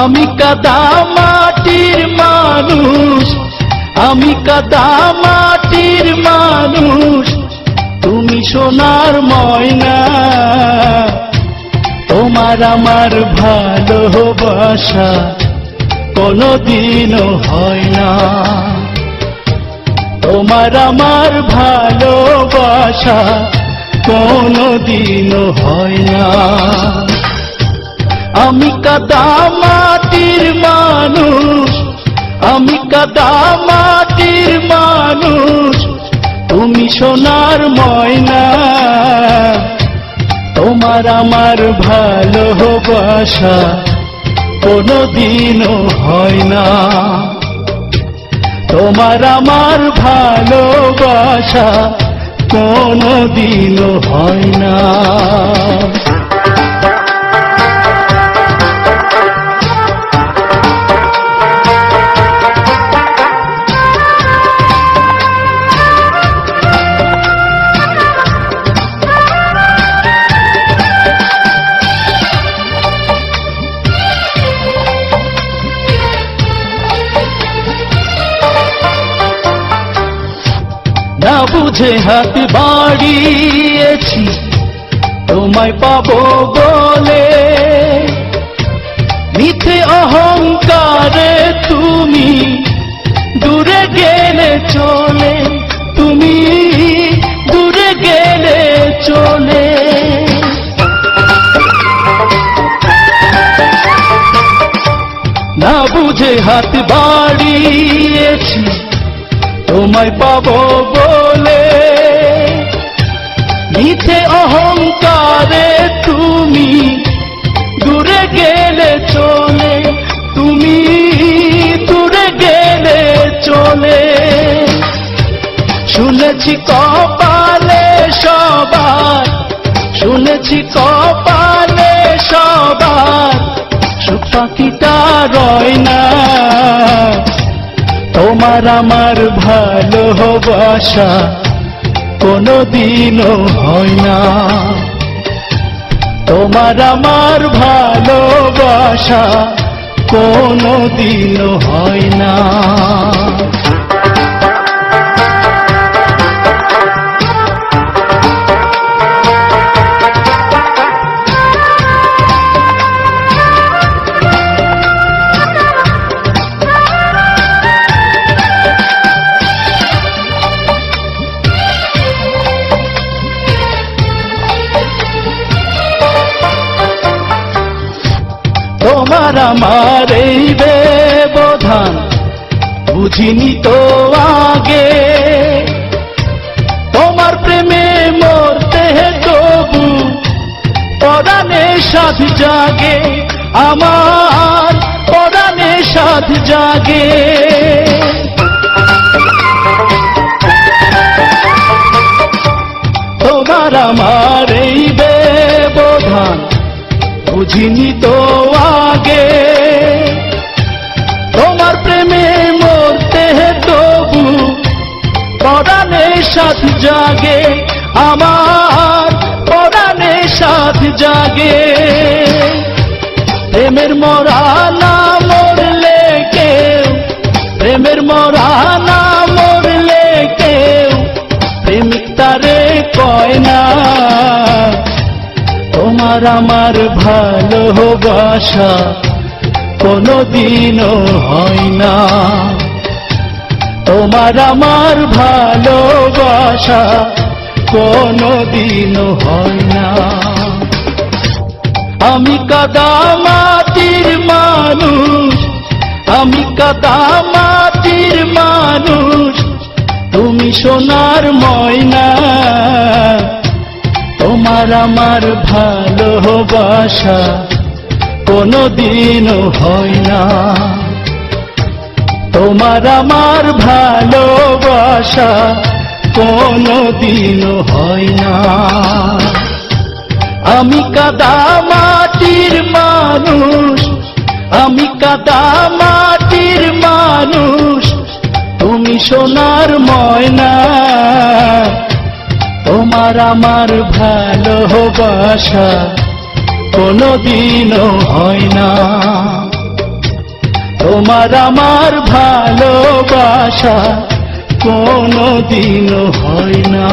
আমি কাদা মাটির মানুষ, আমি কাদা মাটির মানুষ, তুমি সোনার ময়না। তোমার আমার ভালোবাসা কোনোদিনও হয় না। তোমার আমার ভালোবাসা কোনোদিনও হয় না। আমি কাদা মাটির মানুষ, আমি কাদা মাটির মানুষ, তুমি সোনার ময়না, তোমার আমার ভালোবাসা কোনোদিনও হয় না। তোমার আমার ভালোবাসা কোনোদিনও হয় না। বুঝে হাত বাড়িয়েছি। তোমায় পাবো বলে মিথে অহংকারে তুমি দূরে গেলে চলে, তুমি দূরে গেলে চলে। না বুঝে হাত বাড়িয়েছি, তোমায় পাবো মিথে অহংকারে তুমি দূরে গেলে চলে, তুমি দূরে গেলে চলে। শুনেছি কপালে সবার, শুনেছি কপালে সবার, সুখ পাখিটা রয় না। তোমার আমার ভালোবাসা কোনোদিনও হয় না। তোমার আমার ভালোবাসা কোনো কোনোদিনও হয় না। তোমার আমার এই ব্যবধান বুঝিনি তো আগে। তোমার প্রেমে মরতে তবু পরাণে সাধ জাগে, আমার পরাণে সাধ জাগে। তোমার আমার এই ব্যবধান বুঝিনি তো আগে। তোমার প্রেমে মরতে তবু পরাণে সাথ জাগে, আমার পরাণে সাথ জাগে। প্রেমের মরাল তোমার আমার ভালোবাসা কোনোদিনও হয় না। তোমার আমার ভালোবাসা কোনোদিনও হয় না। আমি কাদা মাটির মানুষ, আমি কাদা মাটির মানুষ, তুমি সোনার ময়না। তোমার আমার ভালোবাসা কোনোদিনও হয় না। তোমার আমার ভালোবাসা কোনোদিনও হয় না। আমি কাদা মাটির মানুষ, আমি কাদা মাটির মানুষ। তুমি সোনার ময়না তোমার আমার ভালোবাসা কোনোদিনও হয় না। তোমার আমার ভালোবাসা কোনো দিনও হয় না।